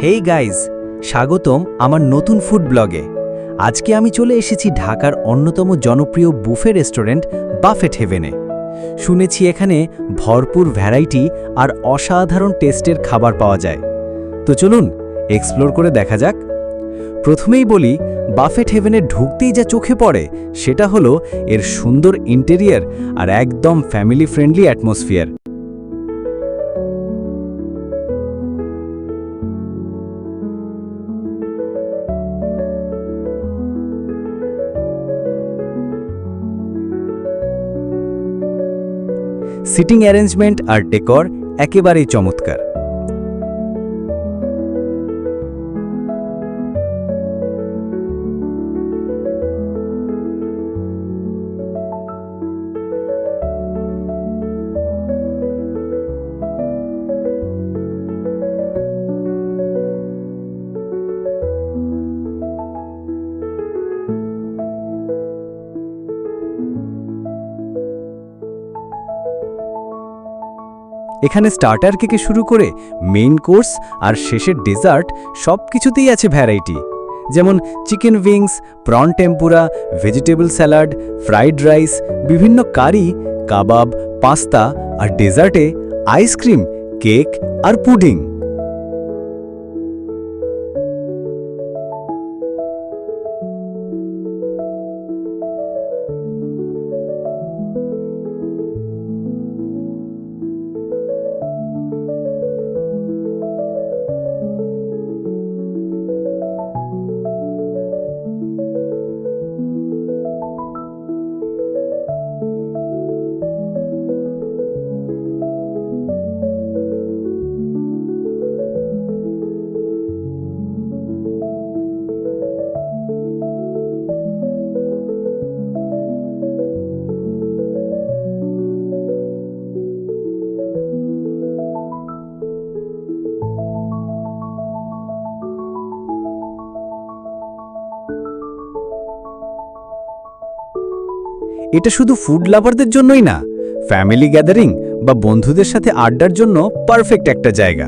Hey guys স্বাগতম আমার নতুন ফুড ব্লগে। আজকে আমি চলে এসেছি ঢাকার অন্যতম জনপ্রিয় বুফে রেস্টুরেন্ট বাফেট হেভেনে। শুনেছি এখানে ভরপুর ভ্যারাইটি আর অসাধারণ টেস্টের খাবার পাওয়া যায়। তো চলুন এক্সপ্লোর করে দেখা যাক। প্রথমেই বলি, বাফেট হেভেনে ঢুকতেই যা চোখে পড়ে, সেটা হলো এর সুন্দর ইন্টেরিয়ার আর একদম family friendly atmosphere seating arrangement আর ডেকর একেবারেই চমৎকার। এখানে স্টার্টার থেকে শুরু করে মেইন কোর্স আর শেষের ডেজার্ট সব কিছুতেই আছে ভ্যারাইটি যেমন chicken wings prawn tempura vegetable salad fried rice বিভিন্ন কারি কাবাব পাস্তা আর ডেজার্টে আইসক্রিম কেক আর পুডিং এটা শুধু ফুড লাভারদের জন্যই না ফ্যামিলি গ্যাদারিং বা বন্ধুদের সাথে আড্ডার জন্য পারফেক্ট একটা জায়গা।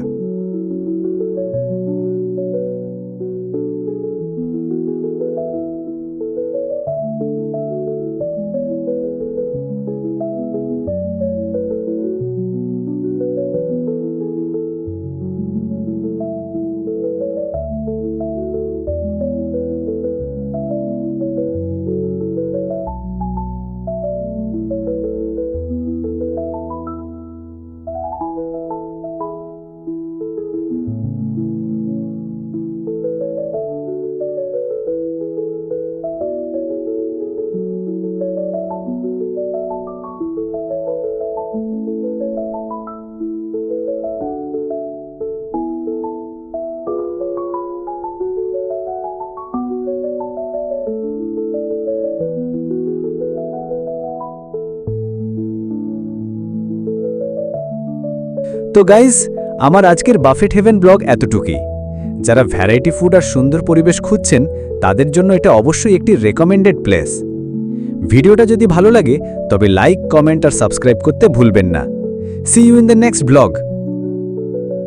তো গাইজ আমার আজকের বাফেট হেভেন ব্লগ এতটুকুই। যারা ভ্যারাইটি ফুড আর সুন্দর পরিবেশ খুঁজছেন, তাদের জন্য এটা অবশ্যই একটি রেকমেন্ডেড প্লেস ভিডিওটা যদি ভালো লাগে, তবে লাইক কমেন্ট আর সাবস্ক্রাইব করতে ভুলবেন না। See you in the next blog